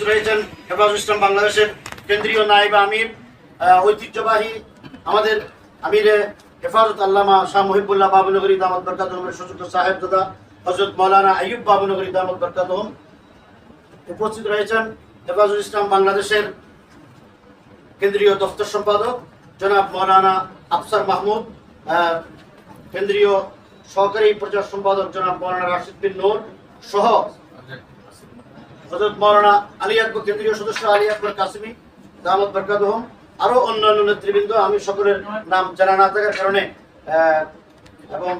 উপস্থিত রয়েছেন হেফাজুল ইসলাম বাংলাদেশের কেন্দ্রীয় নায়েব আমির ঐতিহ্যবাহী আমাদের আমির হেফাজত আল্লামা শাহ মহিবুল্লাহ বাবুনগরী দামদ বরকাতহমের সুযোগ্য সাহেব দাদা হজরত মৌলানা আইয়ুব বাবুনগরী দামদ বরকাতহম উপস্থিত রয়েছেন হেফাজুল ইসলাম বাংলাদেশের কেন্দ্রীয় দফতর সম্পাদক জনাব মৌলানা আফসার মাহমুদ কেন্দ্রীয় সহকারী প্রচার সম্পাদক জনাব মৌলানা রাশিদ বিন নূর সহ হজরত মৌলানা আলী আকবর কেন্দ্রীয় সদস্য আলী আকবর কাসিমি দামদ বরকাতহম আরও অন্যান্য নেতৃবৃন্দ আমি সকলের নাম জানা না থাকার কারণে এবং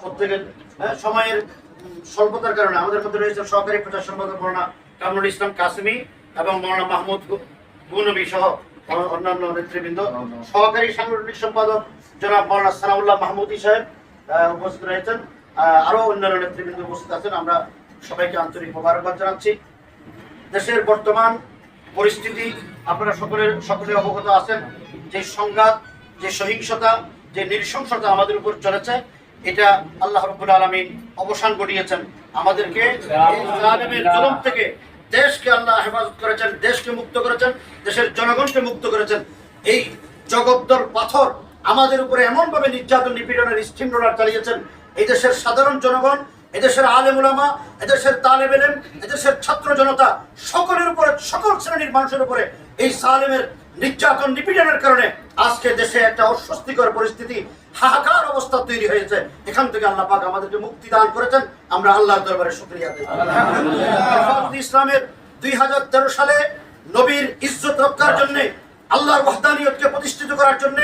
প্রত্যেকের সময়ের স্বল্পতার কারণে আমাদের মধ্যে রয়েছে সহকারী প্রচার সম্পাদক মৌলানা কামরুল ইসলাম কাসিমি এবং মৌলানা মাহমুদ গুনবী সহ অন্যান্য নেতৃবৃন্দ। সহকারী সাংগঠনিক সম্পাদক জনাব মৌলানা সানাউল্লাহ মাহমুদি সাহেব উপস্থিত রয়েছেন। আহ, আরও অন্যান্য নেতৃবৃন্দ উপস্থিত আছেন। আমরা সবাইকে আন্তরিক মোবারকবাদ জানাচ্ছি। দেশের বর্তমান পরিস্থিতি, আপনারা সকলের, সকলে অবগত আছেন, যে সংঘাত, যে সহিংসতা, যে নৃশংসতা আমাদের উপর চলেছে, এটা আল্লাহ রব্বুল আলমিন অবসান ঘটিয়েছেন। আমাদেরকে থেকে দেশকে আল্লাহ হেফাজত করেছেন, দেশকে মুক্ত করেছেন, দেশের জনগণকে মুক্ত করেছেন। এই জগদ্দর পাথর আমাদের উপরে এমন ভাবে নির্যাতন নিপীড়নের স্টিম রোলার চালিয়েছেন। এই দেশের সাধারণ জনগণ এদেশের আলেম উলামা, এদেশের তালেব এলেম, এদেশের ছাত্র জনতা, সকলের উপরে, সকল শ্রেণির মানুষের উপরে এই সালেমের নির্যাতন নিপীড়নের কারণে আজকে দেশে একটা অস্বস্তিকর পরিস্থিতি, হাহাকার অবস্থা তৈরি হয়েছে। এখান থেকে আল্লাহ পাক আমাদেরকে মুক্তি দান করেছেন। আমরা আল্লাহর দরবারে শুকরিয়া দেব ইসলামের দুই হাজার তেরো সালে নবীর ইজ্জত রক্ষার জন্য, আল্লাহর ওয়াহদানিয়তকে প্রতিষ্ঠিত করার জন্য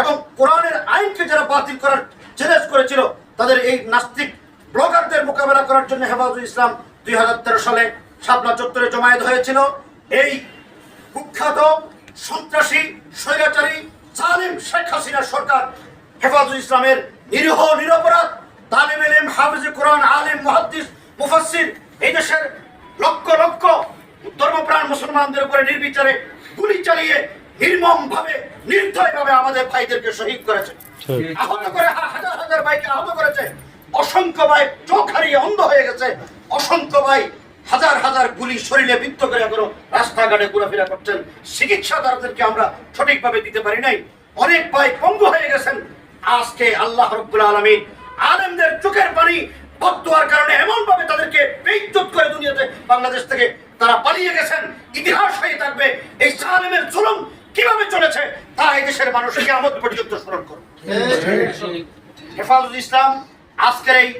এবং কোরআনের আইনকে যারা বাতিল করার চ্যালেঞ্জ করেছিল, তাদের এই নাস্তিক ব্লগারদের মোকাবেলা করার জন্য হেফাজুল ইসলাম দুই সালে শাপলা চত্বরে জমায়েত হয়েছিল। এই কুখ্যাত সন্ত্রাসী স্বৈরাচারী জালিম শেখ হাসিনা সরকার হেফাজুল ইসলামের নিরীহ নিরপরাধ তালিম এলেম হাফিজ কোরআন আলিম মুহাদ্দিস মুফাসসির এই দেশের লক্ষ লক্ষ ধর্মপ্রাণ মুসলমানদের উপরে নির্বিচারে গুলি চালিয়ে নির্মম ভাবে নির্দয় ভাবে আমাদের ভাইদেরকে শহীদ করেছে। আহত করে হাজার হাজার ভাইকে আহত করেছে। অসংখ্য ভাই চোখ হারিয়ে অন্ধ হয়ে গেছে। অসংখ্য ভাই হাজার হাজার গুলি শরীরে বিদ্ধ করে এখনও রাস্তাঘাটে ঘোরাফেরা করছেন। চিকিৎসা তাদেরকে আমরা সঠিকভাবে দিতে পারি নাই। অনেক ভাই পঙ্গু হয়ে গেছেন। আজকে আল্লাহ রব্বুল আলমিন আলেমদের চোখের পানি বদুয়ার কারণে এমন ভাবে তাদেরকে বেইজ্জত করে দুনিয়াতে বাংলাদেশ থেকে তারা পালিয়ে গেছেন। ইতিহাস হয়ে থাকবে। এই সালেমের জুলুম কীভাবে চলেছে তা এই দেশের মানুষকে আমদ পর্যন্ত স্মরণ করুন। হেফাজুল ইসলাম আজকের এই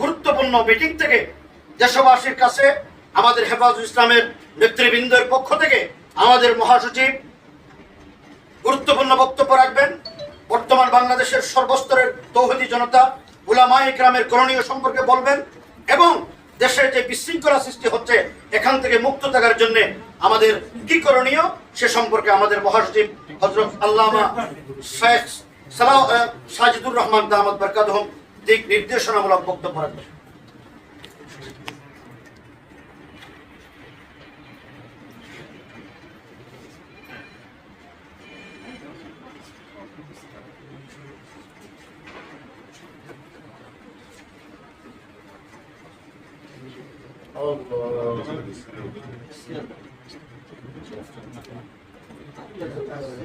গুরুত্বপূর্ণ মিটিং থেকে দেশবাসীর কাছে আমাদের হেফাজুল ইসলামের নেতৃবৃন্দের পক্ষ থেকে আমাদের মহাসচিব গুরুত্বপূর্ণ বক্তব্য রাখবেন। বর্তমান বাংলাদেশের সর্বস্তরের তৌহিদি জনতা উলামা ইকরামের করণীয় সম্পর্কে বলবেন এবং দেশে যে বিশৃঙ্খলা সৃষ্টি হচ্ছে, এখান থেকে মুক্ত থাকার জন্য আমাদের কি করণীয় সে সম্পর্কে আমাদের মহাসচিব হজরত আল্লামা শেখ সালাহ সাজিদুর রহমান দাহমদ বরকাতহম দিক নির্দেশনামূলক বক্তব্য রাখবেন।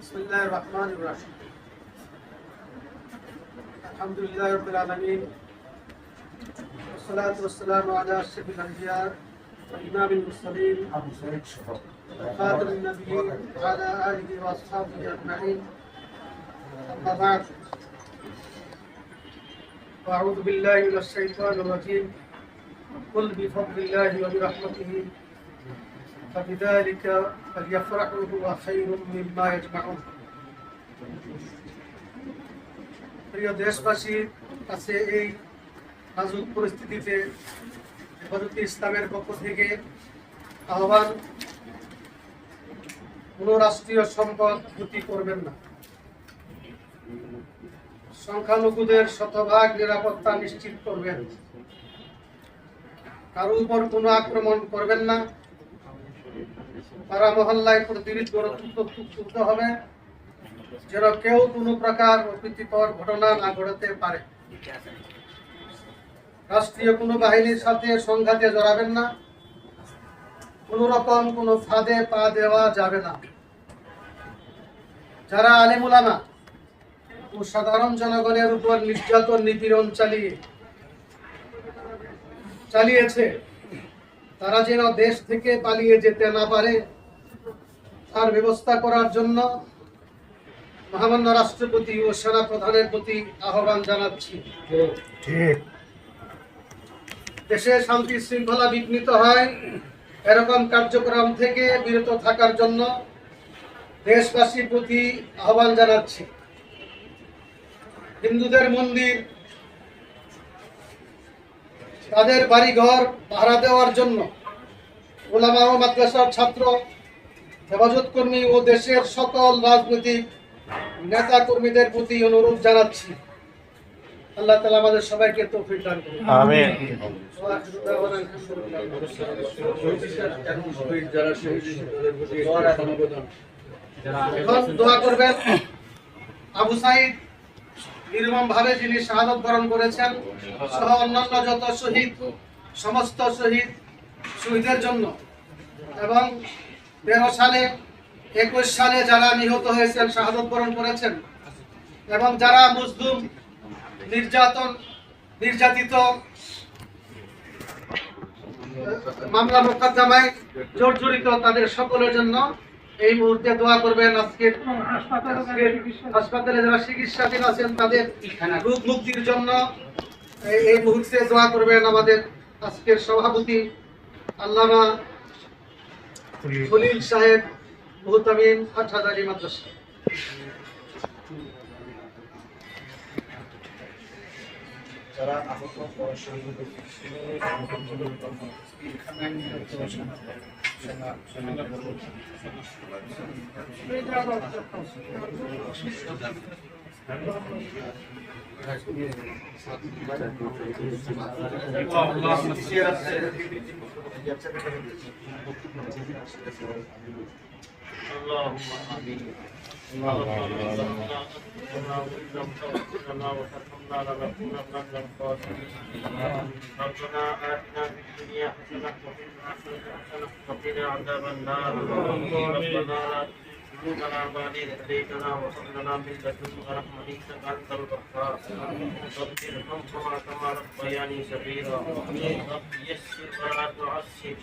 Bismillahirrahmanirrahim. Elhamdülillahi Rabbil Alemin. Ve salatu ve selamu ala sebil anbiya وإمام المرسلين وخاتم النبيين وعلى آله وأصحابه أجمعين أما بعد وأعوذ بالله من الشيطان الرجيم قل بفضل الله وبرحمته فبذلك فليفرحوا هو خير مما يجمعون প্রিয় দেশবাসী কাছে এই নাজুক পরিস্থিতিতে হেফাজতে ইসলামের পক্ষ থেকে আহ্বান, কোন রাষ্ট্রীয় সম্পদ ক্ষতি করবেন না। সংখ্যালঘুদের শতভাগ নিরাপত্তা নিশ্চিত করবেন। কারও উপর কোনো আক্রমণ করবেন না। পাড়া মহল্লায় প্রতিরোধ তুলতে হবে, যেন কেউ কোনো প্রকার অপ্রীতিকর ঘটনা না ঘটাতে পারে। রাষ্ট্রীয় কোনো বাহিনীর সাথে সংঘাতে জড়াবেন না। কোন রকম কোনো ফাঁদে পা দেওয়া যাবে না। যারা আলেমুলামা ও সাধারণ জনগণের উপর নির্যাতন, নিপীড়ন চালিয়ে চালিয়েছে, তারা যেন দেশ থেকে পালিয়ে যেতে না পারে, তার ব্যবস্থা করার জন্য মহামান্য রাষ্ট্রপতি ও সেনা প্রধানের প্রতি আহ্বান জানাচ্ছি। দেশে শান্তি শৃঙ্খলা বিঘ্নিত হয়, এরকম কার্যক্রম থেকে বিরত থাকার জন্য দেশবাসীর প্রতি আহ্বান জানাচ্ছি। হিন্দুদের মন্দির, তাদের বাড়িঘর ভাড়া দেওয়ার জন্য ওলামা ও মাদ্রাসার ছাত্র, হেফাজত কর্মী ও দেশের সকল রাজনৈতিক নেতা কর্মীদের প্রতি অনুরোধ জানাচ্ছি। আল্লাহ তালা আমাদের সবাইকে তৌফিক দান করুন। আমিন। যারা শহীদ এখন দোয়া করবেন। আবু সাইদ নির্মম ভাবে যিনি শাহাদত বরণ করেছেন সহ অন্যান্য যত শহীদ সমস্ত শহীদ শহীদের জন্য এবং তেরো সালে একুশ সালে যারা নিহত হয়েছেন শাহাদত বরণ করেছেন এবং যারা মুসলিম নির্যাতন, নির্যাতিত মামলা মোকদ্দমায় জর্জরিত তাদের সকলের জন্য এই মুহূর্তে দোয়া করবেন আজকে হাসপাতালে যারা চিকিৎসাধীন আছেন তাদের রোগ মুক্তির জন্য এই- মুহূর্তে দোয়া করবেন আমাদের আজকের সভাপতি আল্লামা খলিল সাহেব মুহতামিম হাটহাজারি মাদ্রাসা। যারা আহত ও শহীদ اللهم امين ربنا آتنا في الدنيا حسنة وفي الآخرة حسنة وقنا عذاب النار ربنا لا تزغ قلوبنا بعد من لدنك رحمة إنك أنت الوهاب رب ارحمهما كما ربياني صغيرا رب يسر ولا تعسر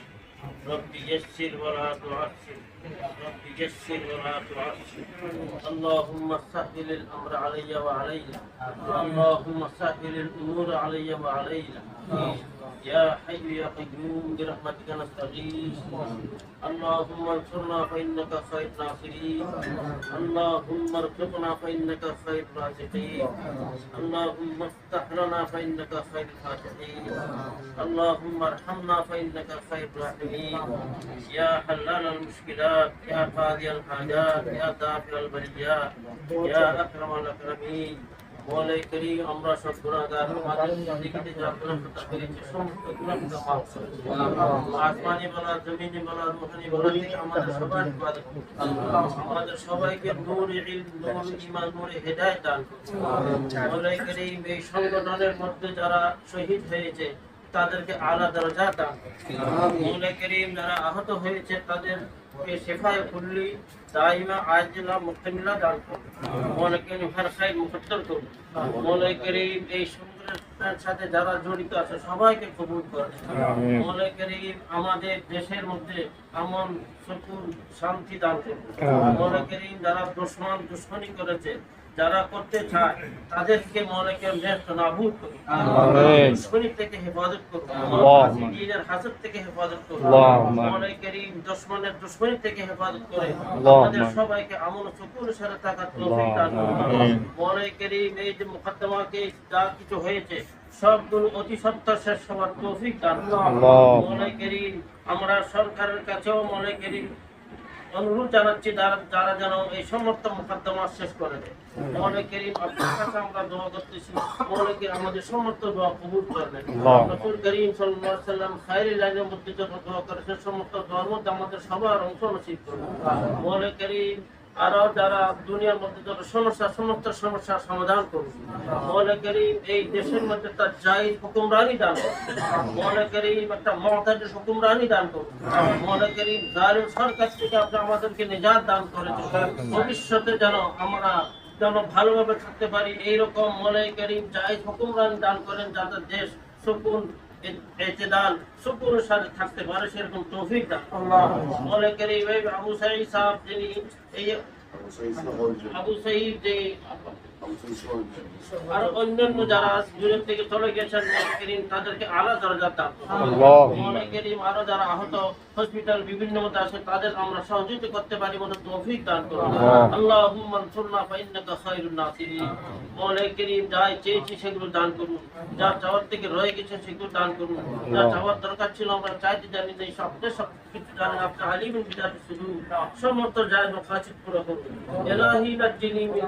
رب يسر ولا تعسر رب يسر ولا تعسر اللهم سهل الأمر علي وعلينا اللهم سهل الأمور علي وعلينا يا حي يا قيوم برحمتك نستغيث. اللهم انصرنا فإنك خير ناصرين. اللهم ارزقنا فإنك خير رازقين. اللهم افتح لنا فإنك خير الفاتحين اللهم ارحمنا فإنك خير الراحمين يا حلال المشكلات يا قاضي الحاجات يا دافع البليات يا اكرم الاكرمين মৌলাই করি আমরা সব গুণাগার আমাদের জিন্দগিতে যা গুনাহ করতে পেরেছি সমস্ত গুনাহকে মাফ করে দিন। আসমানি বলা জমিনি বলা রুহানি বলা থেকে আমাদের সবার ইবাদত করুন। আমাদের সবাইকে নূর ইলম নূর ঈমান নূর হেদায়েত দান করুন মৌলাই করিম এই সংগঠনের মধ্যে যারা শহীদ হয়েছে তাদেরকে আলা দরজা দান। করিম যারা আহত হয়েছে তাদেরকে শেফায়ে কুল্লি দাইমা আজিলা মুক্তমিলা দান করুন মৌলাই করিম হর খাইর মুকদ্দর করুন মৌলাই করিম এই সংগঠনের সাথে যারা জড়িত আছে সবাইকে কবুল করেন মৌলাই করিম আমাদের দেশের মধ্যে এমন সুকুন শান্তি দান করুন মৌলাই করিম যারা দুশ্মন দুশ্মনী করেছে যারা করতে চায় তাদেরকে মনে কেউ নেষ্ট নাবুদ করুন আমিন। দুশ্মনী থেকে হেফাজত করুন। দিনের হাসদ থেকে হেফাজত করুন। মনে করিম দুশ্মনের দুশ্মনী থেকে হেফাজত করে আমাদের সবাইকে আমল ও সুকুন সাথে থাকার তৌফিক দান করুন। মনে করিম এই যে মুকদ্দমাকে যা কিছু হয়েছে সবগুলো অতি সত্তর শেষ হওয়ার তৌফিক দান করুন। মনে করিম আমরা সরকারের কাছেও মনে করিম অনুরোধ জানাচ্ছি যারা যারা যেন এই সমস্ত মোকদ্দমা শেষ করে দেয়। আপনার কাছে আমরা দোয়া করতেছি আমাদের সমস্ত দোয়া কবুল। রসুল করিম সাল্লাম খায়রি লাইনের মধ্যে যত দোয়া করেছেন সমস্ত দোয়ার মধ্যে আমাদের সবার অংশ নসিব করুন মনে করিম আরও যারা দুনিয়ার মধ্যে যত সমস্যা, সমস্ত সমস্যার সমাধান করুন এই দেশের মধ্যে তার যাই হুকুমরানি দান মনে করিম একটা হুকুমরানি দান করুন মনে জালিম সরকার থেকে আপনি আমাদেরকে নিজাত দান করেছেন। ভবিষ্যতে যেন আমরা যেন ভালোভাবে থাকতে পারি, এইরকম মনে করি যাই হুকুমরানি দান করেন যাতে দেশ সুকুন এতেদাল সুকুনের সাথে থাকতে পারে সেরকম তৌফিক দান। মনে করিম আবু সাইদ সাহেব যিনি এই আবু সাইদ যে আর অন্যান্য যারা দূরের থেকে চলে গেছেন তাদেরকে আলাদা দরজা দান করিম আরও যারা আহত হসপিটাল বিভিন্ন মধ্যে আছে তাদের আমরা সহযোগিতা করতে পারি মতো তৌফিক দান করুন। আল্লাহ। আল্লাহুম্মা ফাইন্নাকা খায়রুন নাসিরিন। মনে করিম যা চেয়েছি সেগুলো দান করুন। যা চাওয়ার থেকে রয়ে গেছে সেগুলো দান করুন। যা চাওয়ার দরকার ছিল আমরা চাইতে জানি না এই সবটা সব কিছু জানেন আপনি আলিমিন বিদাত শুধু সমস্ত যায় মকাসিদ পুরো করুন। ইলাহি নাজ্জিনি মিন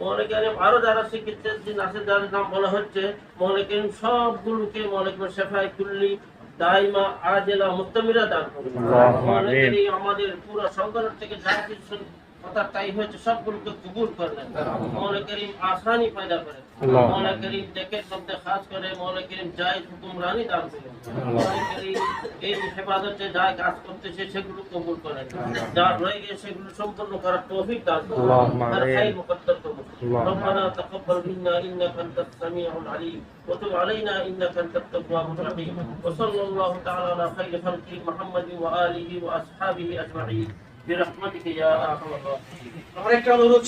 মনে করেন আরও যারা চিকিৎসা দিন আছে যাদের নাম বলা হচ্ছে মনে করেন সবগুলোকে মনে করেন শেফাই কুল্লি দাইমা আজেলা মুক্তমিরা দান করুন। মনে করি আমাদের পুরো সংগঠন থেকে যারা কিছু কথা তাই হয়েছে সবগুলোকে কবুল করলেন মনে করিম আসানি পয়দা করেন আল্লাহ। মনে করিম ডেকের মধ্যে খাস করে মনে করিম যাই হুকুমরানি দান করেন মনে করি এই হেফাজতে যা কাজ করতেছে সেগুলো কবুল করেন যা রয়ে গেছে সেগুলো সম্পূর্ণ করার তৌফিক দান করুন اللهم هر آمين. خير مقدر করুন اللهم. ربنا تقبل منا انك انت السميع العليم وتب علينا انك انت التواب الرحيم وصلى الله تعالى على خير خلقه محمد واله واصحابه اجمعين আমরা একটা অনুরোধ